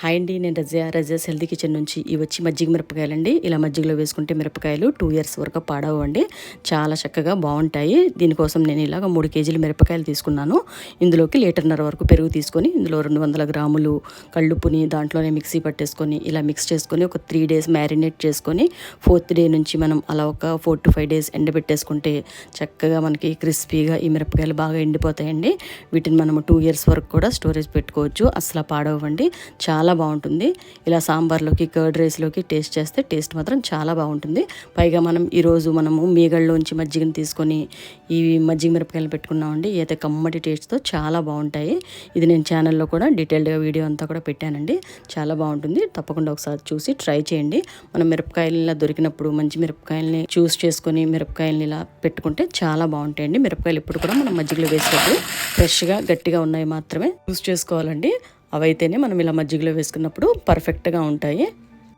Hi అండి నేను రజా రజాస్ healthy kitchen నుంచి ఇవి వచ్చి మజ్జిగ మిరపకాయలండి. ఇలా మజ్జిగలో వేసుకుంటే మిరపకాయలు టూ ఇయర్స్ వరకు పాడవండి చాలా చక్కగా బాగుంటాయి. దీనికోసం నేను ఇలాగ మూడు కేజీలు మిరపకాయలు తీసుకున్నాను. ఇందులోకి లీటర్న్నర వరకు పెరుగు తీసుకొని ఇందులో రెండు వందల గ్రాములు కళ్ళుప్పుని దాంట్లోనే మిక్సీ పట్టేసుకొని ఇలా మిక్స్ చేసుకొని ఒక త్రీ డేస్ మ్యారినేట్ చేసుకొని ఫోర్త్ డే నుంచి మనం అలా ఒక ఫోర్ టు ఫైవ్ డేస్ ఎండబెట్టేసుకుంటే చక్కగా మనకి క్రిస్పీగా ఈ మిరపకాయలు బాగా ఎండిపోతాయండి. వీటిని మనము టూ ఇయర్స్ వరకు కూడా స్టోరేజ్ పెట్టుకోవచ్చు. అసలు పాడవండి చాలా చాలా బాగుంటుంది. ఇలా సాంబార్లోకి కర్డ్ రైస్లోకి టేస్ట్ చేస్తే టేస్ట్ మాత్రం చాలా బాగుంటుంది. పైగా మనం ఈరోజు మనము మీగళ్ళలోంచి మజ్జిగను తీసుకొని ఈ మజ్జిగ మిరపకాయలు పెట్టుకున్నామండి. అయితే కమ్మటి టేస్ట్తో చాలా బాగుంటాయి. ఇది నేను ఛానల్లో కూడా డీటెయిల్డ్గా వీడియో అంతా కూడా పెట్టానండి. చాలా బాగుంటుంది. తప్పకుండా ఒకసారి చూసి ట్రై చేయండి. మనం మిరపకాయలు ఇలా దొరికినప్పుడు మంచి మిరపకాయలని చూస్ చేసుకొని మిరపకాయలని ఇలా పెట్టుకుంటే చాలా బాగుంటాయండి. మిరపకాయలు ఇప్పుడు కూడా మనం మజ్జిగలో వేసేటప్పుడు ఫ్రెష్గా గట్టిగా ఉన్నాయి మాత్రమే చూస్ చేసుకోవాలండి. అవైతేనే మనం ఇలా మజ్జిగలో వేసుకున్నప్పుడు పర్ఫెక్ట్గా ఉంటాయి.